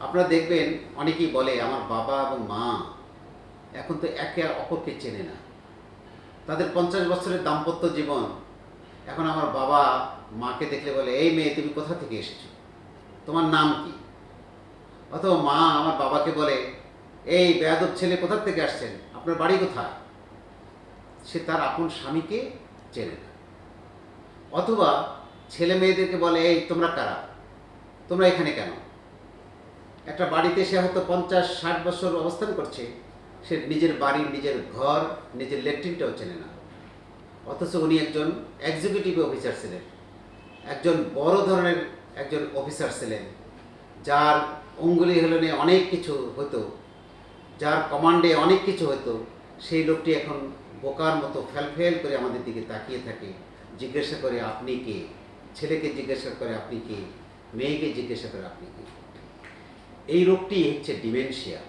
আপনারা দেখবেন অনেকেই বলে, আমার বাবা এবং মা এখন তো একে আর অপরকে চেনে না। তাদের পঞ্চাশ বছরের দাম্পত্য জীবন, এখন আমার বাবা মাকে দেখলে বলে, এই মেয়ে, তুমি কোথা থেকে এসেছ? তোমার নাম কি? অথবা মা আমার বাবাকে বলে, এই বেয়াদব ছেলে কোথা থেকে আসছেন? আপনার বাড়ি কোথায়? সে তার আপন স্বামীকে চেনে না। অথবা ছেলে মেয়েদেরকে বলে, এই, তোমরা কারা? তোমরা এখানে কেন? একটা বাড়িতে সে হয়তো পঞ্চাশ, ষাট বছর অবস্থান করছে, সে নিজের বাড়ি, নিজের ঘর, নিজের ল্যাট্রিনটাও চেনে না। অথচ উনি একজন এক্সিকিউটিভ অফিসার ছিলেন। একজন বড় ধরনের একজন অফিসার ছিলেন, যার অঙ্গুলি হেলনে অনেক কিছু হতো, যার কমান্ডে অনেক কিছু হতো। সেই লোকটি এখন বোকার মতো ফেল করে আমাদের দিকে তাকিয়ে থাকে, জিজ্ঞাসা করে, আপনি কে? ছেলেকে জিজ্ঞাসা করে, আপনি কে? মেয়েকে জিজ্ঞাসা করে, আপনি কে? এই রোগটি হচ্ছে ডিমেনশিয়া।